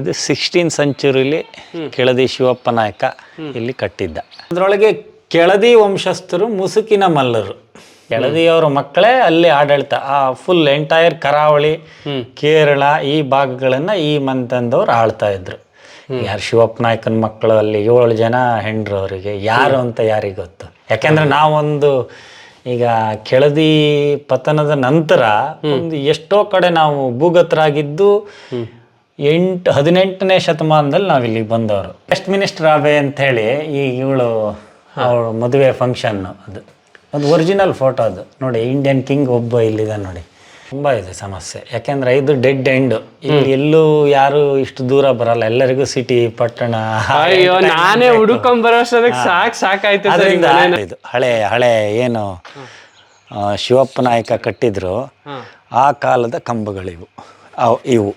ಇದು ಸಿಕ್ಸ್ಟೀನ್ ಸೆಂಚುರಿಲಿ ಕೆಳದಿ ಶಿವಪ್ಪ ನಾಯಕ ಇಲ್ಲಿ ಕಟ್ಟಿದ್ದ. ಅದರೊಳಗೆ ಕೆಳದಿ ವಂಶಸ್ಥರು ಮುಸುಕಿನ ಮಲ್ಲರು. ಕೆಳದಿಯವರ ಮಕ್ಕಳೇ ಅಲ್ಲಿ ಆಡಳಿತ. ಆ ಫುಲ್ ಎಂಟೈರ್ ಕರಾವಳಿ ಕೇರಳ ಈ ಭಾಗಗಳನ್ನ ಈ ಮಂತಂದವ್ರು ಆಳ್ತಾ ಇದ್ರು. ಯಾರು ಶಿವಪ್ಪ ನಾಯಕನ ಮಕ್ಕಳು ಅಲ್ಲಿ ಏಳು ಜನ ಹೆಂಡ್ರು ಅವರಿಗೆ. ಯಾರು ಅಂತ ಯಾರಿಗೆ ಗೊತ್ತು? ಯಾಕೆಂದ್ರೆ ನಾವೊಂದು ಈಗ ಕೆಳದಿ ಪತನದ ನಂತರ ಒಂದು ಎಷ್ಟೋ ಕಡೆ ನಾವು ಭೂಗತರಾಗಿದ್ದು ಎಂಟು ಹದಿನೆಂಟನೇ ಶತಮಾನದಲ್ಲಿ ನಾವು ಇಲ್ಲಿಗೆ ಬಂದವರು. ವೆಸ್ಟ್ ಮಿನಿಸ್ಟರ್ ಆಬೆ ಅಂತ ಹೇಳಿ ಈ ಇವಳು ಅವಳು ಮದುವೆ ಫಂಕ್ಷನ್ ಅದು. ಅದು ಒರಿಜಿನಲ್ ಫೋಟೋ ಅದು. ನೋಡಿ ಇಂಡಿಯನ್ ಕಿಂಗ್ ಒಬ್ಬ ಇಲ್ಲಿದೆ ನೋಡಿ. ತುಂಬ ಇದೆ ಸಮಸ್ಯೆ. ಯಾಕೆಂದ್ರೆ ಇದು ಡೆಡ್ ಎಂಡ್ ಇಲ್ಲಿ ಎಲ್ಲೂ ಯಾರು ಇಷ್ಟು ದೂರ ಬರಲ್ಲ. ಎಲ್ಲರಿಗೂ ಸಿಟಿ ಪಟ್ಟಣ ಅಯ್ಯೋ ನಾನೇ ಹುಡುಕೊಂಡ್ ಸಾಕು ಸಾಕ್ ಸಾಕಾಯ್ತು ಅದರಿಂದ ಇದು ಹಳೆ ಹಳೆ ಏನು ಶಿವಪ್ಪ ನಾಯಕ ಕಟ್ಟಿದ್ರು. ಆ ಕಾಲದ ಕಂಬಗಳಿವು. ಅವು ಇವು.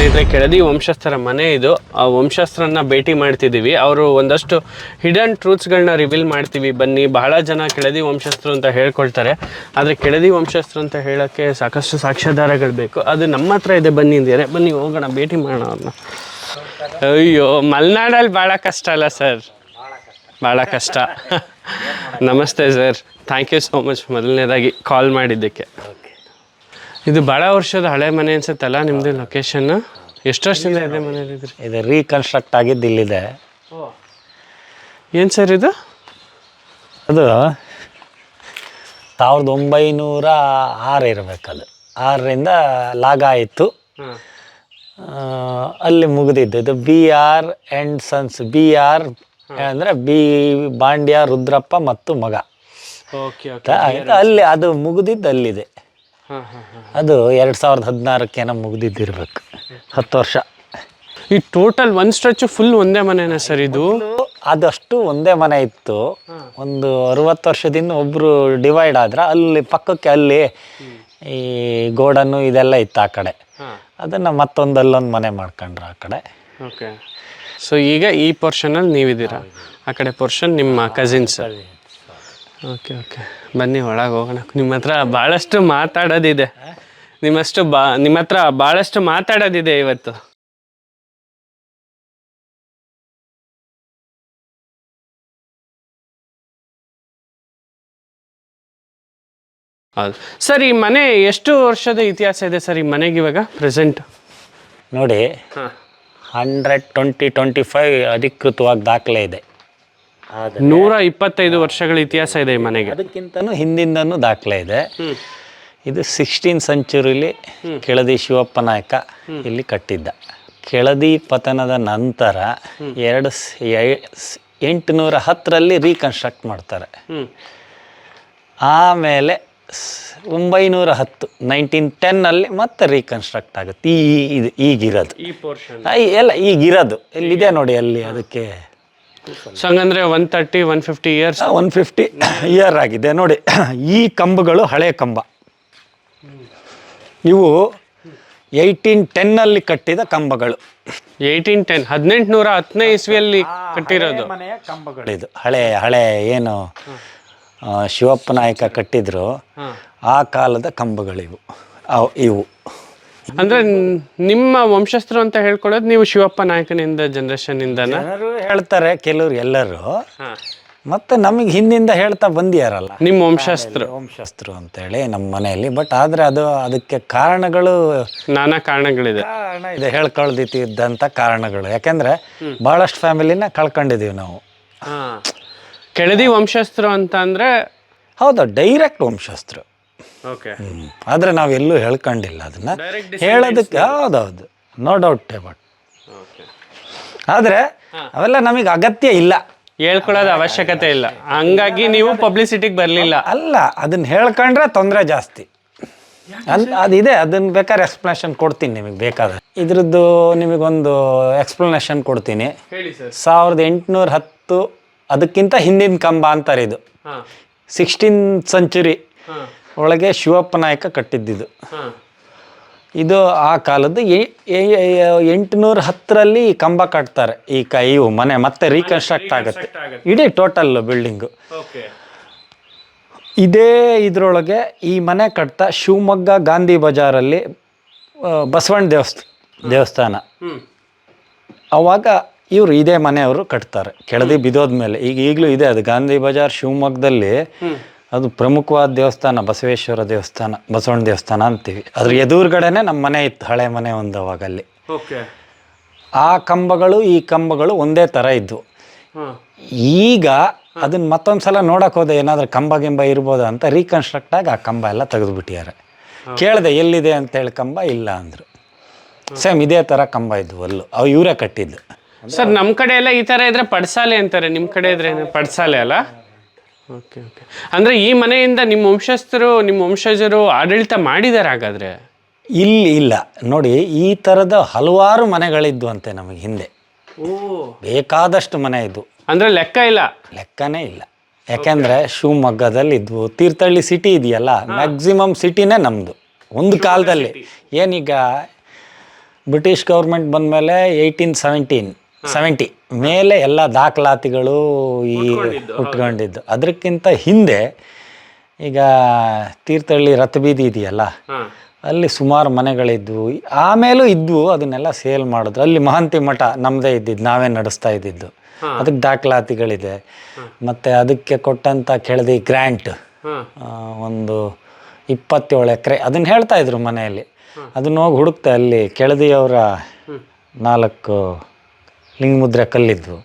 ಸ್ನೇಹಿತರೆ ಕೆಳದಿ ವಂಶಸ್ಥರ ಮನೆ ಇದು. ಆ ವಂಶಸ್ಥರನ್ನ ಭೇಟಿ ಮಾಡ್ತಿದ್ದೀವಿ. ಅವರು ಒಂದಷ್ಟು ಹಿಡನ್ ಟ್ರೂತ್ಸ್ಗಳನ್ನ ರಿವೀಲ್ ಮಾಡ್ತೀವಿ. ಬನ್ನಿ, ಬಹಳ ಜನ ಕೆಳದಿ ವಂಶಸ್ಥರು ಅಂತ ಹೇಳ್ಕೊಳ್ತಾರೆ. ಆದರೆ ಕೆಳದಿ ವಂಶಸ್ಥರು ಅಂತ ಹೇಳೋಕ್ಕೆ ಸಾಕಷ್ಟು ಸಾಕ್ಷ್ಯಾಧಾರಗಳು ಬೇಕು. ಅದು ನಮ್ಮ ಹತ್ರ ಇದೆ ಬನ್ನಿ ಅಂದಿದ್ದಾರೆ. ಬನ್ನಿ, ಹೋಗೋಣ, ಭೇಟಿ ಮಾಡೋಣ ಅವ್ರನ್ನ. ಅಯ್ಯೋ, ಮಲೆನಾಡಲ್ಲಿ ಭಾಳ ಕಷ್ಟ ಅಲ್ಲ ಸರ್? ಭಾಳ ಕಷ್ಟ. ನಮಸ್ತೆ sir. Thank you so much ಮೊದಲನೇದಾಗಿ ಕಾಲ್ ಮಾಡಿದ್ದಕ್ಕೆ. ಇದು ಭಾಳ ವರ್ಷದ ಹಳೆ ಮನೆ ಅನ್ಸುತ್ತಲ್ಲ ನಿಮ್ಮದು ಲೊಕೇಶನ್ ಎಷ್ಟು ವರ್ಷದಿಂದ ಇದೆ ಮನೇಲಿದ್ರಿ ಇದು ರೀಕನ್ಸ್ಟ್ರಕ್ಟ್ ಆಗಿದ್ದು ಇಲ್ಲಿದೆ. ಏನು ಸರ್ ಇದು? ಅದು ಸಾವಿರದ ಒಂಬೈನೂರ ಆರು ಇರಬೇಕದು. ಆರರಿಂದ ಲಾಗ ಆಯಿತು. ಅಲ್ಲಿ ಮುಗಿದಿದ್ದು. ಇದು B R and sons B R ಅಂದರೆ ಬಿ ಬಾಂಡ್ಯ ರುದ್ರಪ್ಪ ಮತ್ತು ಮಗ. ಓಕೆ ಅಲ್ಲಿ ಅದು ಮುಗಿದಿದ್ದು ಅಲ್ಲಿದೆ. ಅದು ಎರಡು ಸಾವಿರದ ಹದಿನಾರಕ್ಕೇನೋ ಮುಗ್ದಿದ್ದಿರ್ಬೇಕು. ಹತ್ತು ವರ್ಷ. ಈ ಟೋಟಲ್ ಒಂದು ಸ್ಟ್ರೆಚ್ ಫುಲ್ ಒಂದೇ ಮನೆನಾ ಸರ್ ಇದು? ಅದಷ್ಟು ಒಂದೇ ಮನೆ ಇತ್ತು. ಒಂದು ಅರುವತ್ತು ವರ್ಷದಿಂದ ಒಬ್ಬರು ಡಿವೈಡ್ ಆದ್ರೆ ಅಲ್ಲಿ ಪಕ್ಕಕ್ಕೆ ಅಲ್ಲಿ ಈ ಗೋಡನ್ನು ಇದೆಲ್ಲ ಇತ್ತು ಆ ಕಡೆ. ಅದನ್ನ ಅದನ್ನು ಮತ್ತೊಂದು ಅಲ್ಲೊಂದು ಮನೆ ಮಾಡ್ಕೊಂಡ್ರು ಆ ಕಡೆ. ಓಕೆ ಸೊ ಈಗ ಈ ಪೋರ್ಷನಲ್ಲಿ ನೀವಿದ್ದೀರಾ? ಆ ಕಡೆ ಪೋರ್ಷನ್ ನಿಮ್ಮ ಕಸಿನ್ಸ್ ಓಕೆ ಓಕೆ. ಬನ್ನಿ ಒಳಗೆ ಹೋಗೋಣ. ನಿಮ್ಮ ಹತ್ರ ಭಾಳಷ್ಟು ಮಾತಾಡೋದಿದೆ. ನಿಮ್ಮಷ್ಟು ಬಾ ನಿಮ್ಮ ಹತ್ರ ಭಾಳಷ್ಟು ಮಾತಾಡೋದಿದೆ ಇವತ್ತು. ಹೌದು. ಸರ್ ಈ ಮನೆ ಎಷ್ಟು ವರ್ಷದ ಇತಿಹಾಸ ಇದೆ ಸರ್ ಈ ಮನೆಗೆ ಇವಾಗ ಪ್ರೆಸೆಂಟ್? ನೋಡಿ ಹಂಡ್ರೆಡ್ ಟ್ವೆಂಟಿ ಟ್ವೆಂಟಿ ಫೈವ್ ಅಧಿಕೃತವಾಗಿ ದಾಖಲೆ ಇದೆ. ನೂರ ಇಪ್ಪತ್ತೈದು ವರ್ಷಗಳ ಇತಿಹಾಸ ಇದೆ ಈ ಮನೆಗೆ. ಅದಕ್ಕಿಂತನೂ ಹಿಂದಿಂದನೂ ದಾಖಲೆ ಇದೆ. ಇದು ಸಿಕ್ಸ್ಟೀನ್ ಸೆಂಚುರಿಲಿ ಕೆಳದಿ ಶಿವಪ್ಪ ನಾಯಕ ಇಲ್ಲಿ ಕಟ್ಟಿದ್ದ. ಕೆಳದಿ ಪತನದ ನಂತರ ಎರಡು ಎಂಟುನೂರ ಹತ್ತರಲ್ಲಿ ರೀಕನ್ಸ್ಟ್ರಕ್ಟ್ ಮಾಡ್ತಾರೆ. ಆಮೇಲೆ ಒಂಬೈನೂರ ಹತ್ತು ನೈನ್ಟೀನ್ ಟೆನ್ನಲ್ಲಿ ಮತ್ತೆ ರೀಕನ್ಸ್ಟ್ರಕ್ಟ್ ಆಗುತ್ತೆ. ಈ ಇದು ಈಗಿರೋದು. ಎಲ್ಲ ಈಗಿರೋದು. ಇಲ್ಲಿದೆ ನೋಡಿ ಅಲ್ಲಿ ಅದಕ್ಕೆ? ಸೊ ಹಂಗಂದ್ರೆ one thirty one fifty years one fifty year ಆಗಿದೆ. ನೋಡಿ ಈ ಕಂಬಗಳು ಹಳೆ ಕಂಬ. ಇವು ಏಯ್ಟೀನ್ ಟೆನ್ನಲ್ಲಿ ಕಟ್ಟಿದ ಕಂಬಗಳು. ಏಯ್ಟೀನ್ ಟೆನ್ ಹದಿನೆಂಟುನೂರ ಹತ್ತನೇ ಇಸ್ವಿಯಲ್ಲಿ ಕಟ್ಟಿರೋದು. ಇದು. ಹಳೆ ಹಳೆ ಏನು ಶಿವಪ್ಪ ನಾಯಕ ಕಟ್ಟಿದ್ರು ಆ ಕಾಲದ ಕಂಬಗಳಿವು. ಅವು ಇವು. ಅಂದ್ರೆ ನಿಮ್ಮ ವಂಶಸ್ಥರು ಅಂತ ಹೇಳ್ಕೊಳ್ಳೋದು ನೀವು ಶಿವಪ್ಪ ನಾಯಕನಿಂದ ಜನರೇಷನ್ ಇಂದನ ಜನರು ಹೇಳ್ತಾರೆ ಕೆಲವ್ರು ಎಲ್ಲರೂ. ಮತ್ತೆ ನಮಗೆ ಹಿಂದಿಂದ ಹೇಳ್ತಾ ಬಂದಿಯಾರಲ್ಲ. ನಿಮ್ಮ ವಂಶಸ್ತ್ರ ವಂಶಸ್ಥರು ಅಂತ ಹೇಳಿ ನಮ್ಮ ಮನೆಯಲ್ಲಿ ಬಟ್ ಆದ್ರೆ ಅದು ಅದಕ್ಕೆ ಕಾರಣಗಳು ನಾನಾ ಕಾರಣಗಳಿದೆ. ಕಾರಣ ಇದೆ ಹೇಳ್ಕೊಳ್ದಿದ್ದಂಥ ಕಾರಣಗಳು. ಯಾಕೆಂದ್ರೆ ಭಾಳಷ್ಟು ಫ್ಯಾಮಿಲಿನ ಕಳ್ಕೊಂಡಿದೀವಿ ನಾವು. ಕೆಳದಿ ವಂಶಸ್ಥರು ಅಂತ ಅಂದ್ರೆ ಹೌದು ಡೈರೆಕ್ಟ್ ವಂಶಸ್ಥರು. ಹ್ಮ್. ಆದ್ರೆ ನಾವು ಎಲ್ಲೂ ಹೇಳ್ಕೊಂಡಿಲ್ಲ ಅದನ್ನ. ಹೇಳೋದಕ್ಕೆ ಹೌದೌದು. ನೋ ಡೌಟ್ ಅಬೌಟ್ ಓಕೆ ಆದ್ರೆ ಅವೆಲ್ಲ ನಮಗೆ ಅಗತ್ಯ ಇಲ್ಲ. ಹೇಳ್ಕೊಳ್ಳೋದು ಅವಶ್ಯಕತೆ ಇಲ್ಲ. ಹಂಗಾಗಿ ನೀವು ಪಬ್ಲಿಸಿಟಿಗೆ ಬರಲಿಲ್ಲ. ಅಲ್ಲ ಅದನ್ನ ಹೇಳ್ಕೊಂಡ್ರೆ ತೊಂದರೆ ಜಾಸ್ತಿ. ಅದಿದೆ ಅದನ್ನ ಬೇಕಾದ್ರೆ ಎಕ್ಸ್ಪ್ಲನೇಷನ್ ಕೊಡ್ತೀನಿ ನಿಮಗೆ ಬೇಕಾದ್ರೆ. ಇದ್ರದ್ದು ನಿಮಗೊಂದು ಎಕ್ಸ್ಪ್ಲನೇಷನ್ ಕೊಡ್ತೀನಿ. ಹೇಳಿ ಸರ್. ಸಾವಿರದ ಎಂಟುನೂರ ಹತ್ತು ಅದಕ್ಕಿಂತ ಹಿಂದಿನ ಕಂಬ ಅಂತಾರೆ ಇದು. ಸಿಕ್ಸ್ಟೀನ್ ಸೆಂಚುರಿ ಒಳಗೆ ಶಿವಪ್ಪ ನಾಯಕ ಕಟ್ಟಿದ್ದಿದ್ದು ಇದು ಆ ಕಾಲದ್ದು ಎಂಟುನೂರ ಹತ್ತರಲ್ಲಿ ಕಂಬ ಕಟ್ತಾರೆ. ಈ ಕೈ ಇವು ಮನೆ ಮತ್ತೆ ರೀಕನ್ಸ್ಟ್ರಕ್ಟ್ ಆಗುತ್ತೆ. ಇಡೀ ಟೋಟಲ್ ಬಿಲ್ಡಿಂಗು ಇದೇ ಇದರೊಳಗೆ ಈ ಮನೆ ಕಟ್ತಾ ಶಿವಮೊಗ್ಗ ಗಾಂಧಿ ಬಜಾರಲ್ಲಿ ಬಸವಣ್ಣ ದೇವಸ್ಥ ದೇವಸ್ಥಾನ. ಅವಾಗ ಇವರು ಇದೇ ಮನೆಯವರು ಕಟ್ತಾರೆ. ಕೆಳದಿ ಬಿದೋದ್ಮೇಲೆ ಈಗ ಈಗಲೂ ಇದೆ ಅದು ಗಾಂಧಿ ಬಜಾರ್ ಶಿವಮೊಗ್ಗದಲ್ಲಿ. ಅದು ಪ್ರಮುಖವಾದ ದೇವಸ್ಥಾನ ಬಸವೇಶ್ವರ ದೇವಸ್ಥಾನ ಬಸವಣ್ಣ ದೇವಸ್ಥಾನ ಅಂತೀವಿ. ಅದ್ರ ಎದುರುಗಡೆನೆ ನಮ್ಮ ಮನೆ ಇತ್ತು ಹಳೆ ಮನೆ ಒಂದು ಅವಾಗ ಅಲ್ಲಿ. ಓಕೆ. ಆ ಕಂಬಗಳು ಈ ಕಂಬಗಳು ಒಂದೇ ಥರ ಇದ್ವು. ಈಗ ಅದನ್ನ ಮತ್ತೊಂದು ಸಲ ನೋಡಕ್ಕೆ ಹೋದೆ ಏನಾದರೂ ಕಂಬ ಗಿಂಬ ಇರ್ಬೋದಾ ಅಂತ ರೀಕನ್ಸ್ಟ್ರಕ್ಟ್ ಆಗಿ ಆ ಕಂಬ ಎಲ್ಲ ತೆಗೆದುಬಿಟ್ಟಿದ್ದಾರೆ ಕೇಳಿದೆ ಎಲ್ಲಿದೆ ಅಂತೇಳಿ ಕಂಬ ಇಲ್ಲ ಅಂದರು. ಸೇಮ್ ಇದೇ ಥರ ಕಂಬ ಇದ್ವು ಅಲ್ಲೂ. ಅವು ಇವರೇ ಕಟ್ಟಿದ್ದು. ಸರ್ ನಮ್ಮ ಕಡೆ ಎಲ್ಲ ಈ ಥರ ಇದ್ರೆ ಪಡ್ಸಾಲೆ ಅಂತಾರೆ. ನಿಮ್ಮ ಕಡೆ ಇದ್ರೆ? ಪಡ್ಸಾಲೆ ಅಲ್ಲ? Okay okay. ಅಂದರೆ ಈ ಮನೆಯಿಂದ ನಿಮ್ಮ ವಂಶಸ್ಥರು ನಿಮ್ಮ ವಂಶಜರು ಆಡಳಿತ ಮಾಡಿದ್ದಾರೆ ಹಾಗಾದ್ರೆ? ಇಲ್ಲಿ ಇಲ್ಲ. ನೋಡಿ ಈ ಥರದ ಹಲವಾರು ಮನೆಗಳಿದ್ವಂತೆ ನಮಗೆ ಹಿಂದೆ. ಓ. ಬೇಕಾದಷ್ಟು ಮನೆ ಇದ್ವು ಅಂದರೆ ಲೆಕ್ಕ ಇಲ್ಲ? ಲೆಕ್ಕನೇ ಇಲ್ಲ. ಯಾಕೆಂದರೆ ಶಿವಮೊಗ್ಗದಲ್ಲಿ ಇದ್ವು ತೀರ್ಥಹಳ್ಳಿ ಸಿಟಿ ಇದೆಯಲ್ಲ ಮ್ಯಾಕ್ಸಿಮಮ್ ಸಿಟಿನೇ ನಮ್ಮದು ಒಂದು ಕಾಲದಲ್ಲಿ. ಏನೀಗ ಬ್ರಿಟಿಷ್ ಗೌರ್ಮೆಂಟ್ ಬಂದಮೇಲೆ ಏಯ್ಟೀನ್ ಸೆವೆಂಟೀನ್ ಸೆವೆಂಟಿ ಮೇಲೆ ಎಲ್ಲ ದಾಖಲಾತಿಗಳು ಈ ಉಟ್ಕೊಂಡಿದ್ದು ಅದಕ್ಕಿಂತ ಹಿಂದೆ ಈಗ ತೀರ್ಥಹಳ್ಳಿ ರಥಬೀದಿ ಇದೆಯಲ್ಲ ಅಲ್ಲಿ ಸುಮಾರು ಮನೆಗಳಿದ್ವು. ಆಮೇಲೂ ಇದ್ವು ಅದನ್ನೆಲ್ಲ ಸೇಲ್ ಮಾಡಿದ್ರು. ಅಲ್ಲಿ ಮಹಾಂತಿ ಮಠ ನಮ್ಮದೇ ಇದ್ದಿದ್ದು ನಾವೇ ನಡೆಸ್ತಾ ಇದ್ದಿದ್ದು. ಅದಕ್ಕೆ ದಾಖಲಾತಿಗಳಿದೆ. ಮತ್ತು ಅದಕ್ಕೆ ಕೊಟ್ಟಂಥ ಕೆಳದಿ ಗ್ರ್ಯಾಂಟ್ ಒಂದು ಇಪ್ಪತ್ತೇಳು ಎಕರೆ. ಅದನ್ನು ಹೇಳ್ತಾ ಇದ್ರು ಮನೆಯಲ್ಲಿ. ಅದನ್ನ ಹೋಗಿ ಹುಡುಕ್ತೆ ಅಲ್ಲಿ ಕೆಳದಿಯವರ ನಾಲ್ಕು ಲಿಂಗಮುದ್ರೆ ಕಲ್ಲಿದ್ವು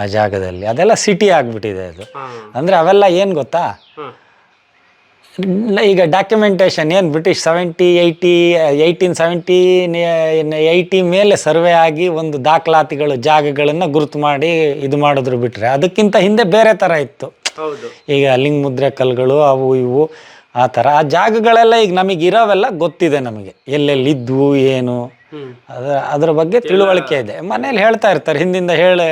ಆ ಜಾಗದಲ್ಲಿ. ಅದೆಲ್ಲ ಸಿಟಿ ಆಗಿಬಿಟ್ಟಿದೆ ಅದು. ಅಂದ್ರೆ ಅವೆಲ್ಲ ಏನು ಗೊತ್ತಾ? ಈಗ ಡಾಕ್ಯುಮೆಂಟೇಷನ್ ಏನು British seventy eighty eighteen seventy eighty ಮೇಲೆ ಸರ್ವೆ ಆಗಿ ಒಂದು ದಾಖಲಾತಿಗಳು ಜಾಗಗಳನ್ನು ಗುರುತು ಮಾಡಿ ಇದು ಮಾಡಿದ್ರು ಬಿಟ್ಟರೆ ಅದಕ್ಕಿಂತ ಹಿಂದೆ ಬೇರೆ ಥರ ಇತ್ತು. ಈಗ ಈಗ ಲಿಂಗಮುದ್ರೆ ಕಲ್ಗಳು ಅವು ಇವು ಆ ಥರ ಆ ಜಾಗಗಳೆಲ್ಲ ಈಗ ನಮಗಿರೋವೆಲ್ಲ ಗೊತ್ತಿದೆ ನಮಗೆ. ಎಲ್ಲೆಲ್ಲಿದ್ವು ಏನು. ಅದರ ಅದ್ರ ಬಗ್ಗೆ ತಿಳುವಳಿಕೆ ಇದೆ. ಮನೇಲಿ ಹೇಳ್ತಾ ಇರ್ತಾರೆ ಹಿಂದಿಂದ ಹೇಳಿ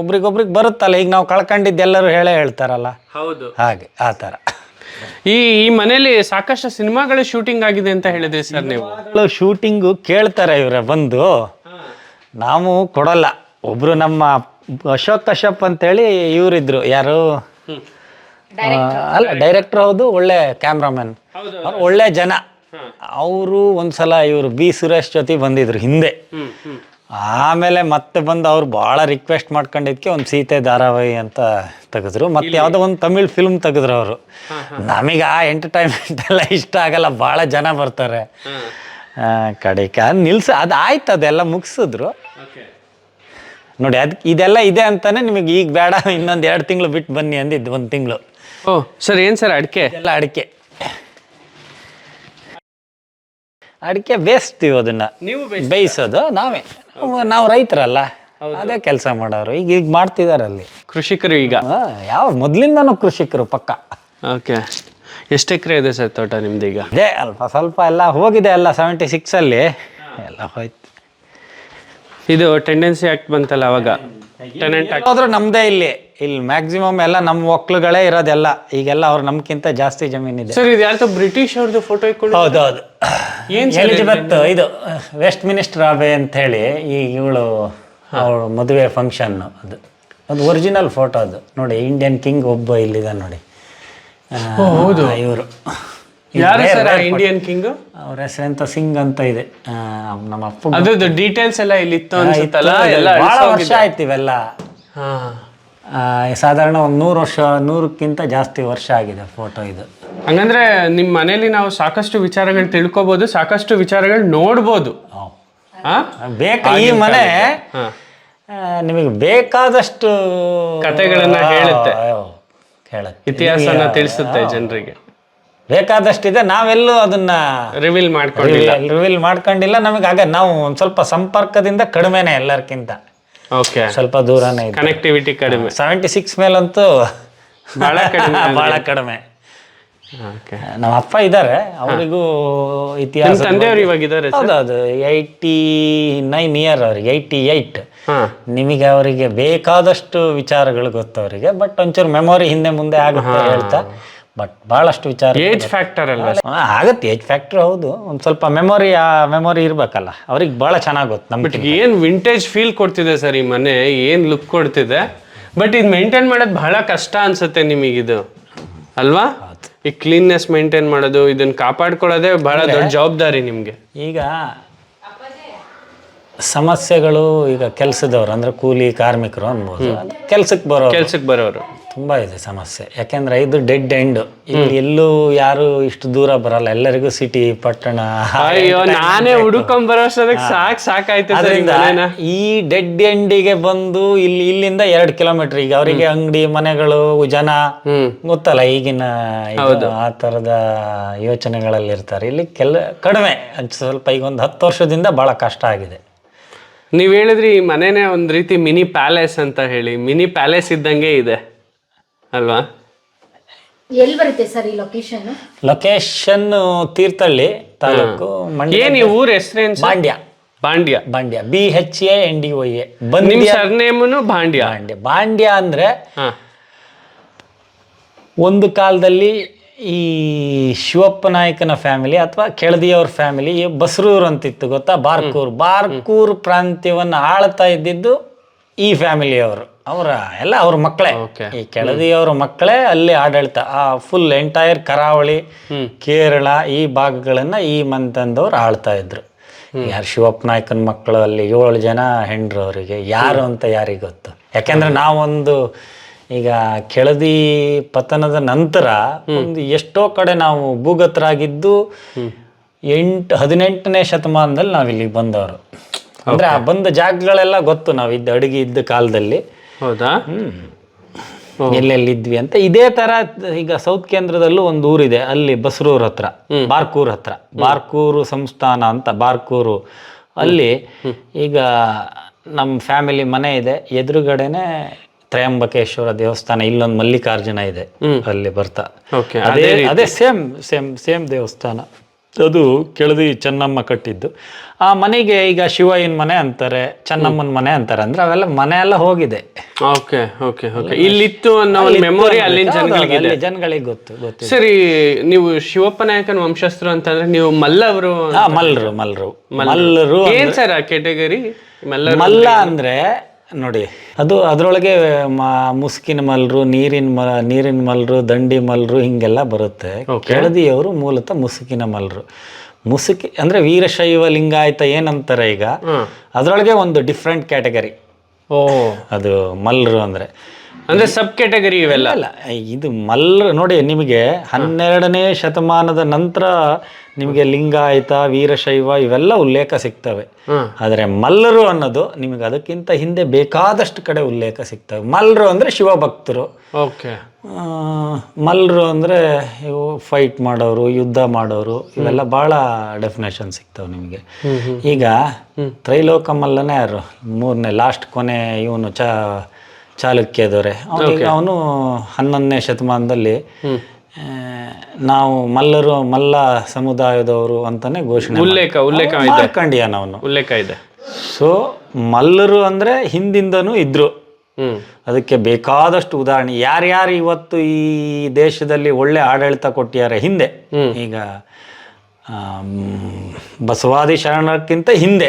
ಒಬ್ರಿಗೊಬ್ರಿಗೆ ಬರುತ್ತಲ್ಲ ಈಗ ನಾವು ಕಳ್ಕೊಂಡಿದ್ದು ಎಲ್ಲರೂ ಹೇಳೇ ಹೇಳ್ತಾರಲ್ಲ. ಹೌದು. ಹಾಗೆ ಆ ಥರ. ಈ ಈ ಮನೆಯಲ್ಲಿ ಸಾಕಷ್ಟು ಸಿನಿಮಾಗಳ ಶೂಟಿಂಗ್ ಆಗಿದೆ ಅಂತ ಹೇಳಿದ್ರಿ ಸರ್ ನೀವು? ಶೂಟಿಂಗು ಕೇಳ್ತಾರೆ ಇವರ ಬಂದು. ನಾವು ಕೊಡಲ್ಲ. ಒಬ್ರು ನಮ್ಮ ಅಶೋಕ್ ಕಶ್ಯಪ್ ಅಂತೇಳಿ ಇವರಿದ್ರು ಯಾರು? ಅಲ್ಲ ಡೈರೆಕ್ಟರ್ ಹೌದು ಒಳ್ಳೆ ಕ್ಯಾಮ್ರಾಮನ್ ಹೌದು. ಒಳ್ಳೆ ಜನ. ಅವರು ಒಂದ್ಸಲ ಇವರು ಬಿ ಸುರೇಶ್ ಜೊತೆ ಬಂದಿದ್ರು ಹಿಂದೆ. ಆಮೇಲೆ ಮತ್ತೆ ಬಂದು ಅವ್ರು ಭಾಳ ರಿಕ್ವೆಸ್ಟ್ ಮಾಡ್ಕೊಂಡಿದ್ಕೆ ಒಂದು ಸೀತೆ ಧಾರಾವಾಹಿ ಅಂತ ತೆಗೆದ್ರು. ಮತ್ತೆ ಯಾವುದೋ ಒಂದು ತಮಿಳ್ ಫಿಲ್ಮ್ ತೆಗೆದ್ರು ಅವರು. ನಮಗೆ ಆ ಎಂಟರ್ಟೈನ್ಮೆಂಟ್ ಎಲ್ಲ ಇಷ್ಟ ಆಗಲ್ಲ ಭಾಳ ಜನ ಬರ್ತಾರೆ. ಆ, ಕಡೆಗೆ ನಿಲ್ಸ ಅದು ಆಯ್ತು ಅದೆಲ್ಲ ಮುಗಿಸಿದ್ರು. ನೋಡಿ ಅದಕ್ಕೆ ಇದೆಲ್ಲ ಇದೆ ಅಂತಾನೆ ನಿಮಗೆ ಈಗ ಬೇಡ ಇನ್ನೊಂದು ಎರಡು ತಿಂಗಳು ಬಿಟ್ಟು ಬನ್ನಿ ಅಂದಿದ್ದು ಒಂದು ತಿಂಗಳು. ಓ ಸರ್ ಏನ್ ಸರ್ ಅಡಿಕೆ? ಎಲ್ಲ ಅಡಿಕೆ. ಅಡಿಕೆ ಬೇಯಿಸ್ತೀವಿ ಅದನ್ನ ನೀವು ಬೇಯಿಸೋದು ನಾವೇ. ನಾವು- ರೈತರಲ್ಲ ಅದೇ ಕೆಲಸ ಮಾಡೋರು. ಈಗ ಈಗ ಮಾಡ್ತಿದ್ದಾರೆ ಅಲ್ಲಿ. ಕೃಷಿಕರು ಈಗ? ಯಾವ ಮೊದಲಿಂದನೂ ಕೃಷಿಕರು ಪಕ್ಕ. ಓಕೆ ಎಷ್ಟು ಎಕರೆ ಇದೆ ಸರ್ ತೋಟ ನಿಮ್ದು ಈಗ? ಅದೇ ಅಲ್ಪ ಸ್ವಲ್ಪ ಎಲ್ಲ ಹೋಗಿದೆ ಎಲ್ಲ ಸೆವೆಂಟಿ ಸಿಕ್ಸಲ್ಲಿ ಎಲ್ಲ ಹೋಯ್ತು. ಇದು ಟೆಂಡೆನ್ಸಿ ಆಕ್ಟ್ ಬಂತಲ್ಲ ಅವಾಗ? ಟೆನೆಂಟ್ ನಮ್ದೇ ಇಲ್ಲಿ. ಇಲ್ಲಿ ಮ್ಯಾಕ್ಸಿಮಮ್ ಎಲ್ಲ ನಮ್ಮ ಒಕ್ಳುಗಳೇ ಇರೋದೆಲ್ಲ. ಈಗೆಲ್ಲ ಅವ್ರು ನಮ್ಗಿಂತ ಜಾಸ್ತಿ ಜಮೀನಿದೆ ಸರ್ ಇದು ಬ್ರಿಟಿಷ್ ಅವ್ರದ್ದು ಫೋಟೋ ಇಟ್ಕೊಂಡು ಹೌದು ಏನ್ ಎಲಿಜಬೆತ್ ಇದು? ವೆಸ್ಟ್ ಮಿನಿಸ್ಟರ್ ಆಬೆ ಅಂತ ಹೇಳಿ ಈ ಇವಳು ಅವಳ ಮದುವೆ ಫಂಕ್ಷನ್ ಅದು. ಅದು ಒರಿಜಿನಲ್ ಫೋಟೋ ಅದು. ನೋಡಿ ಇಂಡಿಯನ್ ಕಿಂಗ್ ಒಬ್ಬ ಇಲ್ಲಿದೆ ನೋಡಿ. ಹೌದು. ಇವರು. ಯಾರು ಸರ್ ಇಂಡಿಯನ್ ಕಿಂಗ್ ಅವ್ರ ಹೆಸರೆಂತ ಸಿಂಗ್ ಅಂತ ಇದೆ. ನಮ್ಮ ಅಪ್ಪ ಅದ್ರದ್ದು ಡೀಟೇಲ್ಸ್ ಎಲ್ಲ ಇಲ್ಲಿ ಇತ್ತು ಅನ್ಸುತ್ತಲ್ಲ? ಎಲ್ಲ ಭಾಳ ವರ್ಷ ಆಯ್ತು ಇವೆಲ್ಲ. ಸಾಧಾರಣ ಒಂದು ನೂರು ವರ್ಷ ನೂರಕ್ಕಿಂತ ಜಾಸ್ತಿ ವರ್ಷ ಆಗಿದೆ ಫೋಟೋ ಇದು. ಹಂಗಂದ್ರೆ ನಿಮ್ಮ ಮನೇಲಿ ನಾವು ಸಾಕಷ್ಟು ವಿಚಾರಗಳು ತಿಳ್ಕೊಬೋದು ಸಾಕಷ್ಟು ವಿಚಾರಗಳು ನೋಡ್ಬೋದು. ಹಾ. ಬೇಕ ಈ ಮನೆ? ನಿಮಗೆ ಬೇಕಾದಷ್ಟು ಕಥೆಗಳನ್ನ ಹೇಳುತ್ತೆ. ಇತಿಹಾಸನ ತಿಳಿಸುತ್ತೆ ಜನರಿಗೆ. ಬೇಕಾದಷ್ಟಿದೆ ನಾವೆಲ್ಲೂ ಅದನ್ನ ರಿವೀಲ್ ಮಾಡ್ಕೊಂಡಿಲ್ಲ. ರಿವೀಲ್ ಮಾಡ್ಕೊಂಡಿಲ್ಲ. ನಮಗೆ ಆಗ ನಾವು ಒಂದ್ ಸ್ವಲ್ಪ ಸಂಪರ್ಕದಿಂದ ಕಡಿಮೆನೆ ಎಲ್ಲರ್ಕಿಂತ. ಓಕೆ ಸ್ವಲ್ಪ ದೂರನೇ ಇದೆ ಕನೆಕ್ಟಿವಿಟಿ ಕಡಿಮೆ. ಸೆವೆಂಟಿ ಸಿಕ್ಸ್ ಮೇಲಂತೂ ಬಹಳ ಕಡಿಮೆ ಬಹಳ ಕಡಿಮೆ. ನಮ್ಮ ಅಪ್ಪ ಇದ್ದಾರೆ. ಅವರಿಗೂ ಇತಿಹಾಸ ತಂದೆಯವರು ಇವಾಗ ಇದ್ದಾರೆ ಹೌದೌದು. ಏಯ್ಟಿ ನೈನ್ ಇಯರ್ ಅವ್ರಿಗೆ ಏಯ್ಟಿ ಏಯ್ಟ್ ನಿಮಗೆ ಅವರಿಗೆ ಬೇಕಾದಷ್ಟು ವಿಚಾರಗಳು ಗೊತ್ತು ಅವರಿಗೆ ಬಟ್ ಒಂಚೂರು ಮೆಮೊರಿ ಹಿಂದೆ ಮುಂದೆ ಆಗುತ್ತೆ ಹೇಳ್ತಾ. ಬಟ್ ಭಾಳಷ್ಟು ವಿಚಾರ ಏಜ್ ಫ್ಯಾಕ್ಟರ್ ಅಲ್ಲ ಆಗುತ್ತೆ ಏಜ್ ಫ್ಯಾಕ್ಟರ್ ಹೌದು. ಒಂದು ಸ್ವಲ್ಪ ಮೆಮೊರಿ ಆ ಮೆಮೊರಿ ಇರಬೇಕಲ್ಲ. ಅವ್ರಿಗೆ ಭಾಳ ಚೆನ್ನಾಗಿ ಗೊತ್ತು ನಮ್ಗೆ ಏನು ವಿಂಟೇಜ್ ಫೀಲ್ ಕೊಡ್ತಿದೆ ಸರ್ ಈ ಮನೆ? ಏನು ಲುಕ್ ಕೊಡ್ತಿದೆ? ಬಟ್ ಇದು ಮೇಂಟೈನ್ ಮಾಡೋದು ಬಹಳ ಕಷ್ಟ ಅನ್ಸುತ್ತೆ ನಿಮಗಿದು ಅಲ್ವಾ? ಈ ಕ್ಲೀನ್ನೆಸ್ ಮೇಂಟೈನ್ ಮಾಡೋದು ಇದನ್ನ ಕಾಪಾಡ್ಕೊಳ್ಳೋದೇ ಬಹಳ ದೊಡ್ಡ ಜವಾಬ್ದಾರಿ ನಿಮಗೆ. ಈಗ ಸಮಸ್ಯೆಗಳು ಈಗ ಕೆಲಸದವ್ರು ಅಂದ್ರೆ ಕೂಲಿ ಕಾರ್ಮಿಕರು ಅನ್ಬೋದು. ಕೆಲ್ಸಕ್ಕೆ ಬರೋ ಕೆಲ್ಸಕ್ಕೆ ಬರೋರು. ತುಂಬಾ ಇದೆ ಸಮಸ್ಯೆ. ಯಾಕೆಂದ್ರೆ ಇದು ಡೆಡ್ ಎಂಡ್ ಇಲ್ಲಿ ಎಲ್ಲೂ ಯಾರು ಇಷ್ಟು ದೂರ ಬರಲ್ಲ. ಎಲ್ಲರಿಗೂ ಸಿಟಿ ಪಟ್ಟಣ ಅಯ್ಯೋ ನಾನೇ ಹುಡುಕೊಂಡ್ ಬರೋಷ್ಟೊತ್ತಿಗೆ ಸಾಕ್ ಸಾಕಾಯ್ತು ಈ ಡೆಡ್ ಎಂಡಿಗೆ ಬಂದು ಇಲ್ಲಿ ಇಲ್ಲಿಂದ ಎರಡು ಕಿಲೋಮೀಟರ್ ಈಗ ಅವರಿಗೆ ಅಂಗಡಿ ಮನೆಗಳು ಜನ ಗೊತ್ತಲ್ಲ ಈಗಿನ ಆ ತರದ ಯೋಚನೆಗಳಲ್ಲಿ ಇರ್ತಾರೆ ಇಲ್ಲಿ ಕೆಲ ಕಡಿಮೆ. ಸ್ವಲ್ಪ ಈಗ ಒಂದು ಹತ್ತು ವರ್ಷದಿಂದ ಬಹಳ ಕಷ್ಟ ಆಗಿದೆ. ನೀವ್ ಹೇಳಿದ್ರಿ ಈ ಮನೆನೇ ಒಂದ್ ರೀತಿ ಮಿನಿ ಪ್ಯಾಲೇಸ್ ಅಂತ ಹೇಳಿ ಮಿನಿ ಪ್ಯಾಲೇಸ್ ಇದ್ದಂಗೆ ಇದೆ ಅಲ್ವಾ? ಎಲ್ಲಿ ಬರುತ್ತೆ ಸರ್ ಈ ಲೊಕೇಶನ್ ಲೊಕೇಶನ್ ತೀರ್ಥಹಳ್ಳಿ ತಾಲೂಕು ಮಂಡ್ಯ ಏನ್ ಈ ಊರ್ ಹೆಸರೇನ್ sir? Bandya. Bandya. Bandya. B H A N D O A ನಿಮ್ ಬಂದ್ಯ ಸರ್ನೇಮನು ಬಾಂಡ್ಯ. ಬಾಂಡ್ಯ. ಬಾಂಡ್ಯ ಅಂದ್ರೆ ಹಾ. ಒಂದು ಕಾಲದಲ್ಲಿ ಈ ಶಿವಪ್ಪ ನಾಯಕನ ಫ್ಯಾಮಿಲಿ ಅಥವಾ ಕೆಳದಿಯವ್ರ ಫ್ಯಾಮಿಲಿ ಬಸ್ರೂರ್ ಅಂತಿತ್ತು ಗೊತ್ತಾ? ಬಾರ್ಕೂರ್. ಬಾರ್ಕೂರ್ ಪ್ರಾಂತ್ಯವನ್ನು ಆಳ್ತಾ ಇದ್ದಿದ್ದು ಈ ಫ್ಯಾಮಿಲಿಯವರು ಅವರ ಎಲ್ಲ ಅವ್ರ ಮಕ್ಕಳೇ. ಈ ಕೆಳದಿಯವ್ರ ಮಕ್ಕಳೇ ಅಲ್ಲಿ ಆಡಳಿತ. ಆ ಫುಲ್ ಎಂಟೈರ್ ಕರಾವಳಿ ಕೇರಳ ಈ ಭಾಗಗಳನ್ನ ಈ ಮಂತಂದವ್ರು ಆಳ್ತಾ ಇದ್ರು. ಯಾರು ಶಿವಪ್ಪ ನಾಯಕನ ಮಕ್ಕಳು ಅಲ್ಲಿ ಏಳು ಜನ ಹೆಂಡ್ರು ಅವರಿಗೆ ಯಾರು ಅಂತ ಯಾರಿಗೆ ಗೊತ್ತು? ಯಾಕೆಂದ್ರೆ ನಾವೊಂದು ಈಗ ಕೆಳದಿ ಪತನದ ನಂತರ ಒಂದು ಎಷ್ಟೋ ಕಡೆ ನಾವು ಭೂಗತರಾಗಿದ್ದು ಎಂಟು ಹದಿನೆಂಟನೇ ಶತಮಾನದಲ್ಲಿ ನಾವು ಇಲ್ಲಿಗೆ ಬಂದವರು. ಅಂದ್ರೆ ಆ ಬಂದ ಜಾಗಗಳೆಲ್ಲ ಗೊತ್ತು ನಾವು ಇದ್ದ ಅಡುಗೆ ಇದ್ದ ಕಾಲದಲ್ಲಿ. ಹೌದಾ? ಎಲ್ಲೆಲ್ಲಿದ್ವಿ ಅಂತ. ಇದೇ ತರ ಈಗ ಸೌತ್ ಕೇಂದ್ರದಲ್ಲೂ ಒಂದು ಊರಿದೆ ಅಲ್ಲಿ ಬಸರೂರ್ ಹತ್ರ ಬಾರ್ಕೂರ್ ಹತ್ರ. ಬಾರ್ಕೂರು ಸಂಸ್ಥಾನ ಅಂತ ಬಾರ್ಕೂರು. ಅಲ್ಲಿ ಈಗ ನಮ್ಮ ಫ್ಯಾಮಿಲಿ ಮನೆ ಇದೆ. ಎದುರುಗಡೆನೆ ತ್ರಯಂಬಕೇಶ್ವರ ದೇವಸ್ಥಾನ ಇಲ್ಲೊಂದು ಮಲ್ಲಿಕಾರ್ಜುನ ಇದೆ ಅಲ್ಲಿ ಬರ್ತಾ. ಅದೇ ಅದೇ ಸೇಮ್ ಸೇಮ್ ಸೇಮ್ ದೇವಸ್ಥಾನ. ಅದು ಕೆಳದಿ ಚೆನ್ನಮ್ಮ ಕಟ್ಟಿದ್ದು. ಆ ಮನೆಗೆ ಈಗ ಶಿವಯ್ಯನ ಮನೆ ಅಂತಾರೆ ಚೆನ್ನಮ್ಮನ ಮನೆ ಅಂತಾರೆ ಅಂದ್ರೆ ಅವೆಲ್ಲ ಮನೆ ಎಲ್ಲ ಹೋಗಿದೆ. ಓಕೆ ಓಕೆ ಓಕೆ ಇಲ್ಲಿತ್ತು ಅನ್ನೋ ಮೆಮೊರಿ ಅಲ್ಲಿನ ಜನಗಳಿಗೆ ಅಲ್ಲಿ ಜನಗಳಿಗೆ ಗೊತ್ತು ಗೊತ್ತು ಸರಿ ನೀವು ಶಿವಪ್ಪ ನಾಯಕನ ವಂಶಸ್ಥರು ಅಂತಂದ್ರೆ ನೀವು ಮಲ್ಲವರು ಮಲ್ಲರು ಮಲ್ರು ಮಲ್ಲರು. ಏನ್ ಸರ್ ಆ ಕೆಟಗರಿ ಮಲ್ಲ ಮಲ್ಲ ಅಂದ್ರೆ ನೋಡಿ ಅದು ಅದರೊಳಗೆ ಮ- ಮುಸ್ಕಿನ ಮಲ್ರು ನೀರಿನ ಮ ನೀರಿನ ಮಲ್ರು ದಂಡಿ ಮಲ್ರು ಹಿಂಗೆಲ್ಲ ಬರುತ್ತೆ. ಕೆಳದಿಯವರು ಮೂಲತಃ ಮುಸುಕಿನ ಮಲ್ರು. ಮುಸುಕಿ ಅಂದ್ರೆ ವೀರಶೈವ ಲಿಂಗಾಯತ ಏನಂತಾರೆ ಈಗ? ಅದರೊಳಗೆ ಒಂದು ಡಿಫ್ರೆಂಟ್ ಕ್ಯಾಟಗರಿ ಓ. ಅದು ಮಲ್ರು ಅಂದ್ರೆ. ಅಂದ್ರೆ ಸಬ್ ಕ್ಯಾಟಗರಿ ಇವೆಲ್ಲ? ಅಲ್ಲ ಇದು ಮಲ್ರು ನೋಡಿ ನಿಮಗೆ ಹನ್ನೆರಡನೇ ಶತಮಾನದ ನಂತರ ನಿಮಗೆ ಲಿಂಗಾಯತ ವೀರಶೈವ ಇವೆಲ್ಲ ಉಲ್ಲೇಖ ಸಿಗ್ತವೆ. ಆದರೆ ಮಲ್ಲರು ಅನ್ನೋದು ನಿಮಗೆ ಅದಕ್ಕಿಂತ ಹಿಂದೆ ಬೇಕಾದಷ್ಟು ಕಡೆ ಉಲ್ಲೇಖ ಸಿಗ್ತವೆ. ಮಲ್ಲರು ಅಂದರೆ ಶಿವಭಕ್ತರು. ಓಕೆ. ಮಲ್ಲರು ಅಂದರೆ ಇವು ಫೈಟ್ ಮಾಡೋರು ಯುದ್ಧ ಮಾಡೋರು ಇವೆಲ್ಲ ಭಾಳ ಡೆಫಿನೇಷನ್ ಸಿಗ್ತವೆ ನಿಮಗೆ. ಈಗ ತ್ರೈಲೋಕ ಮಲ್ಲನೇ ಯಾರು? ಮೂರನೇ ಲಾಸ್ಟ್ ಕೊನೆ ಇವನು ಚಾ ಚಾಲುಕ್ಯದವರೇ. ಅವನು ಹನ್ನೊಂದನೇ ಶತಮಾನದಲ್ಲಿ ನಾವು ಮಲ್ಲರು ಮಲ್ಲ ಸಮುದಾಯದವರು ಅಂತಾನೆ ಘೋಷಣೆ ಉಲ್ಲೇಖ ಉಲ್ಲೇಖ ಮಾಡ್ಕೊಂಡಿಯಾನ ಅವನು ಉಲ್ಲೇಖ ಇದೆ. ಸೊ ಮಲ್ಲರು ಅಂದ್ರೆ ಹಿಂದಿಂದನೂ ಇದ್ರು. ಅದಕ್ಕೆ ಬೇಕಾದಷ್ಟು ಉದಾಹರಣೆ. ಯಾರ್ಯಾರು ಇವತ್ತು ಈ ದೇಶದಲ್ಲಿ ಒಳ್ಳೆ ಆಡಳಿತ ಕೊಟ್ಟಿದ್ದಾರೆ ಹಿಂದೆ ಈಗ ಬಸವಾದಿ ಶರಣಕ್ಕಿಂತ ಹಿಂದೆ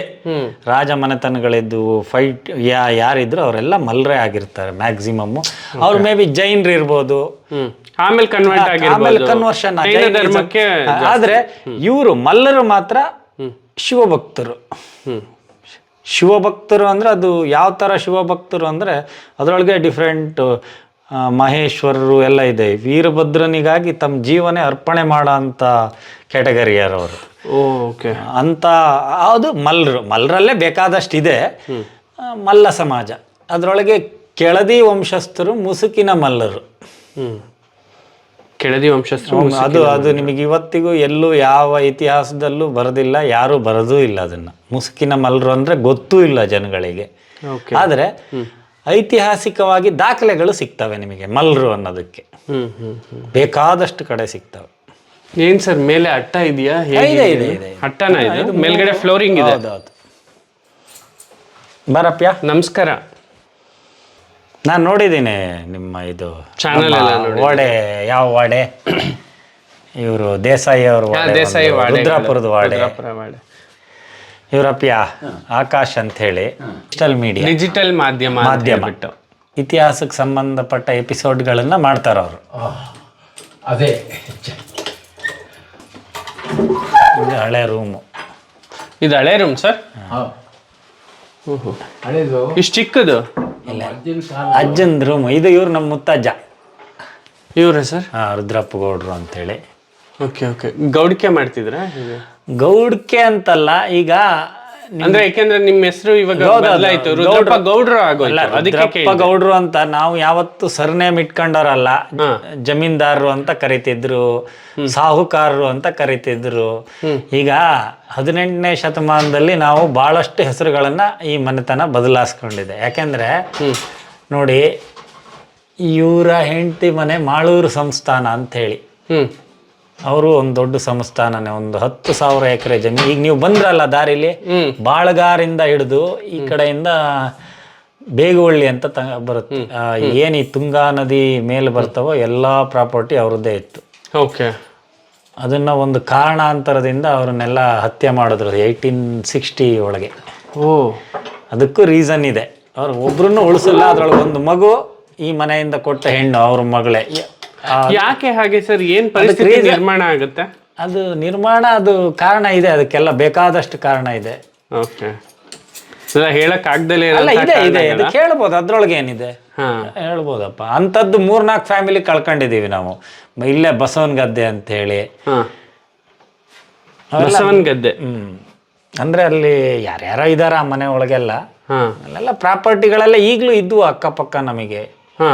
ರಾಜ ಮನೆತನಗಳಿದ್ದು ಫೈಟ್ ಯಾ ಯಾರಿದ್ರು ಅವರೆಲ್ಲ ಮಲ್ರೇ ಆಗಿರ್ತಾರೆ ಮ್ಯಾಕ್ಸಿಮಮ್ ಅವ್ರು ಮೇ ಬಿ ಜೈನ್ರು ಇರ್ಬೋದು ಆಮೇಲೆ ಕನ್ವರ್ಟ್ ಆಮೇಲೆ ಕನ್ವರ್ಷನ್ ಧರ್ಮಕ್ಕೆ ಆದ್ರೆ ಇವರು ಮಲ್ಲರು ಮಾತ್ರ ಶಿವಭಕ್ತರು. ಶಿವಭಕ್ತರು ಅಂದ್ರೆ ಅದು ಯಾವ ತರ ಶಿವಭಕ್ತರು ಅಂದ್ರೆ ಅದರೊಳಗೆ ಡಿಫ್ರೆಂಟ್ ಮಹೇಶ್ವರರು ಎಲ್ಲ ಇದೆ. ವೀರಭದ್ರನಿಗಾಗಿ ತಮ್ಮ ಜೀವನೇ ಅರ್ಪಣೆ ಮಾಡೋ ಅಂತ ಕ್ಯಾಟಗರಿ ಯಾರವರು ಓಕೆ ಅಂತ ಅದು ಮಲ್ಲರು. ಮಲ್ಲರಲ್ಲೇ ಬೇಕಾದಷ್ಟು ಇದೆ ಮಲ್ಲ ಸಮಾಜ. ಅದರೊಳಗೆ ಕೆಳದಿ ವಂಶಸ್ಥರು ಮುಸುಕಿನ ಮಲ್ಲರು. ಕೆಳದಿ ವಂಶಸ್ಥರು ಅದು ಅದು ನಿಮಗೆ ಇವತ್ತಿಗೂ ಎಲ್ಲೂ ಯಾವ ಇತಿಹಾಸದಲ್ಲೂ ಬರೋದಿಲ್ಲ ಯಾರೂ ಬರೋದೂ ಇಲ್ಲ ಅದನ್ನು. ಮುಸುಕಿನ ಮಲ್ಲರು ಅಂದರೆ ಗೊತ್ತೂ ಇಲ್ಲ ಜನಗಳಿಗೆ. ಆದರೆ ಐತಿಹಾಸಿಕವಾಗಿ ದಾಖಲೆಗಳು ಸಿಗ್ತವೆ ನಿಮಗೆ ಮಲ್ಲರು ಅನ್ನೋದಕ್ಕೆ. ಬೇಕಾದಷ್ಟು ಕಡೆ ಸಿಗ್ತವೆ. ಏನ್ ಸರ್ ಮೇಲೆ ಅಟ್ಟ ಇದೆಯಾ? ಇದೆ, ಇದೆ? ಅಟ್ಟನ ಇದು? ಮೇಲ್ಗಡೆ ಫ್ಲೋರಿಂಗ್ ಇದೆ. ಹೌದೌದು ಬರಪ್ಯ ನಮಸ್ಕಾರ. ನಾನು ನೋಡಿದ್ದೀನಿ ನಿಮ್ಮ ಇದು Channel ಎಲ್ಲ. ವಾಡೆ ಯಾವ ವಾಡೆ? ಇವರು ದೇಸಾಯಿ ಅವ್ರ ವಾಡೆ ದೇಸಾಯಿ ಒಂದು, ವಾಡೆ ರುದ್ರಾಪುರದ ವಾಡೆ. ಇವರಪ್ಪಿಯ ಆಕಾಶ್ ಅಂತ ಹೇಳಿ ಡಿಜಿಟಲ್ ಮೀಡಿಯಾ ಡಿಜಿಟಲ್ ಮಾಧ್ಯಮ ಅಂತ ಮಾಧ್ಯಮ. ಹೇಳ್ಬಿಟ್ಟು. ಇತಿಹಾಸಕ್ಕೆ ಸಂಬಂಧಪಟ್ಟ ಎಪಿಸೋಡ್ಗಳನ್ನ ಮಾಡ್ತಾರೆ ಅವರು. ಅದೇ. ಇದು ಹಳೆ ರೂಮು ಇದು ಹಳೆ ರೂಮ್ ಸರ್ ಹಳೇದು. ಇಷ್ಟು ಚಿಕ್ಕದು? ಅಜ್ಜನ ಕಾಲ ಅಜ್ಜನ್ ರೂಮ್ ಇದು ಇವ್ರು ನಮ್ಮ ಮುತ್ತಜ್ಜ. ಇವ್ರೆ ಸರ್ ಆ, ರುದ್ರಪ್ಪ ಗೌಡ್ರು ಅಂತೇಳಿ. Okay okay. ಗೌಡಿಕೆ ಮಾಡ್ತಿದ್ರಾ? ಗೌಡ್ಕೆ ಅಂತಲ್ಲ ಈಗ ಅಂದ್ರೆ ಯಾಕೆಂದ್ರೆ ನಿಮ್ಮ ಹೆಸರು ಇವಾಗ. ಬದಲಾಯ್ತು. ರುದ್ರಪ್ಪ ಗೌಡ್ರು ಆಗೋಯ್ತು. ಅದಕ್ಕೆ ಗೌಡ್ರು ಅಂತ ನಾವು ಯಾವತ್ತು ಸರ್ನೇಮ್ ಇಟ್ಕೊಂಡವ್ರಲ್ಲ. ಜಮೀನ್ದಾರರು ಅಂತ ಕರಿತಿದ್ರು ಸಾಹುಕಾರರು ಅಂತ ಕರಿತಿದ್ರು. ಈಗ ಹದಿನೆಂಟನೇ ಶತಮಾನದಲ್ಲಿ ನಾವು ಬಹಳಷ್ಟು ಹೆಸರುಗಳನ್ನ ಈ ಮನೆತನ ಬದಲಾಯಿಸ್ಕೊಂಡಿದೆ. ಯಾಕೆಂದ್ರೆ ನೋಡಿ ಇವರ ಹೆಂಡತಿ ಮನೆ ಮಾಳೂರು ಸಂಸ್ಥಾನ ಅಂತ ಹೇಳಿ ಅವರು ಒಂದು ದೊಡ್ಡ ಸಂಸ್ಥಾನನೇ ಒಂದು ಹತ್ತು ಸಾವಿರ ಎಕರೆ ಜಮೀನು. ಈಗ ನೀವು ಬಂದ್ರಲ್ಲ ದಾರಿಲಿ. ಬಾಳಗಾರಿಂದ ಹಿಡಿದು ಈ ಕಡೆಯಿಂದ ಬೇಗುವಳ್ಳಿ ಅಂತ ತ ಬರುತ್ತೆ. ಏನು ಈ ತುಂಗಾ ನದಿ ಮೇಲೆ ಬರ್ತವೋ ಎಲ್ಲಾ ಪ್ರಾಪರ್ಟಿ ಅವ್ರದ್ದೇ ಇತ್ತು. ಓಕೆ. ಅದನ್ನ ಒಂದು ಕಾರಣಾಂತರದಿಂದ ಅವ್ರನ್ನೆಲ್ಲ ಹತ್ಯೆ ಮಾಡಿದ್ರು ಏಯ್ಟೀನ್ ಸಿಕ್ಸ್ಟಿ ಒಳಗೆ. ಓ. ಅದಕ್ಕೂ ರೀಸನ್ ಇದೆ. ಅವ್ರು ಒಬ್ರು ಉಳಿಸಲ್ಲ ಅದ್ರೊಳಗೆ ಒಂದು ಮಗು ಈ ಮನೆಯಿಂದ ಕೊಟ್ಟ ಹೆಣ್ಣು ಅವ್ರ ಮಗಳೇ. ಯಾಕೆ ಹಾಗೆ ಸರ್? ಏನ್ ಪರಿಸ್ಥಿತಿ ನಿರ್ಮಾಣ ಆಗುತ್ತೆ? ಅದು ನಿರ್ಮಾಣ ಅದು ಕಾರಣ ಇದೆ ಅದಕ್ಕೆಲ್ಲ ಬೇಕಾದಷ್ಟು ಕಾರಣ ಇದೆ. ಓಕೆ. ಹೇಳಕ್ ಆಗ್ದಲೇ ಇದೆ ಇದೆ. ಕೇಳ್ಬೋದು ಅದ್ರೊಳಗೆ ಏನಿದೆ? ಹಾ. ಹೇಳ್ಬೋದಪ್ಪ. ಅಂಥದ್ದು ಮೂರ್ನಾಲ್ಕು ಫ್ಯಾಮಿಲಿ ಕಳ್ಕೊಂಡಿದೀವಿ ನಾವು. ಇಲ್ಲೇ ಬಸವನ್ ಗದ್ದೆ ಅಂತ ಹೇಳಿ ಬಸವನ್ ಗದ್ದೆ? ಹ್ಮ್ ಅಂದ್ರೆ ಅಲ್ಲಿ ಯಾರ್ಯಾರೋ ಇದಾರ ಆ ಮನೆ ಒಳಗೆಲ್ಲ. ಅಲ್ಲೆಲ್ಲ ಪ್ರಾಪರ್ಟಿಗಳೆಲ್ಲ ಈಗ್ಲೂ ಇದ್ವು ಅಕ್ಕಪಕ್ಕ ನಮಗೆ.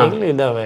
ಈಗಲೂ ಇದಾವೆ